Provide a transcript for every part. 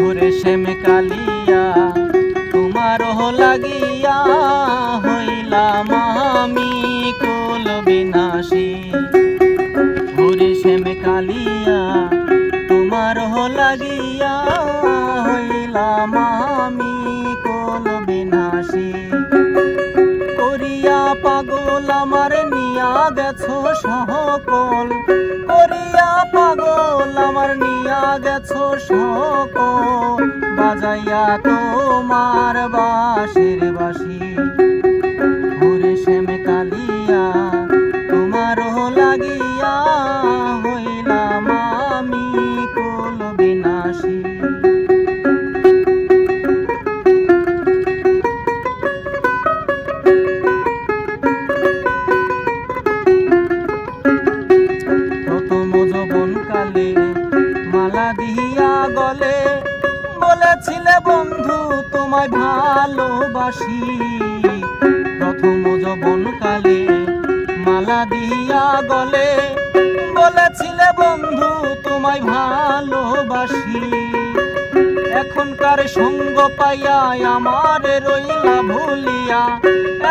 ঘুরে শ্যাম কালিয়া, তোমার লাগিয়া হইলাম আমি কুল বিনাশী। ঘুরে শ্যাম কালিয়া, তোমার লাগিয়া হইলাম আমি কুল বিনাশী। করিয়া পাগল আমার নিয়া গেছো সকল করিয়া পাগল আমার নিয়া গেছো বাজাইয়া তোমার বাঁশির বাসি। ঘুরে শ্যাম কালিয়া তোমার লাগিয়া হইলাম আমি কুল বিনাশী মালা দিয়া গলে বলেছিলে বন্ধু, তোমায় ভালোবাসি। প্রথম যৌবন কালে মালা দিয়া গলে বলেছিলে বন্ধু, তোমায় ভালোবাসি। এখনকার সঙ্গ পাইয়া আমার রইলা ভুলিয়া।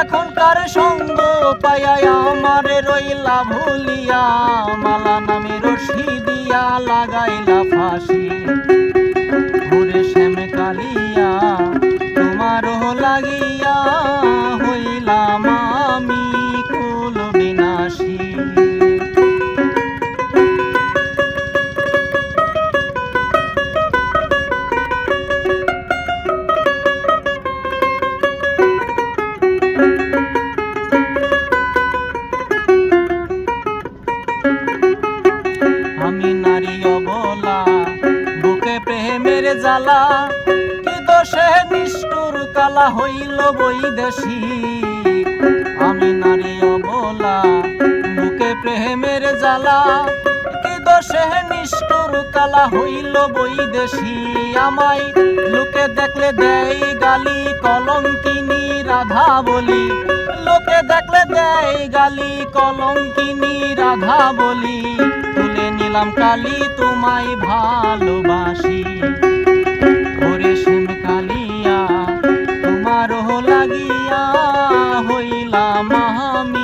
এখনকার সঙ্গ পাইয়া আমার রইলা ভুলিয়া। মালা প্রেমের জ্বালা, কি দোষে নিষ্ঠুর কালা হইল বৈদেশী আমি নারী অবলা, বুকে প্রেমের জ্বালা, কি দোষে নিষ্ঠুর কালা হইল বৈদেশী আমায় লোকে দেখলে দেয় গালি কলঙ্কিনী রাধা বলি। লোকে দেখলে দেয় গালি কলঙ্কিনী রাধা বলি। তুলে নিলাম কালি তোমায় ভালোবাসি। হইলাম আমি।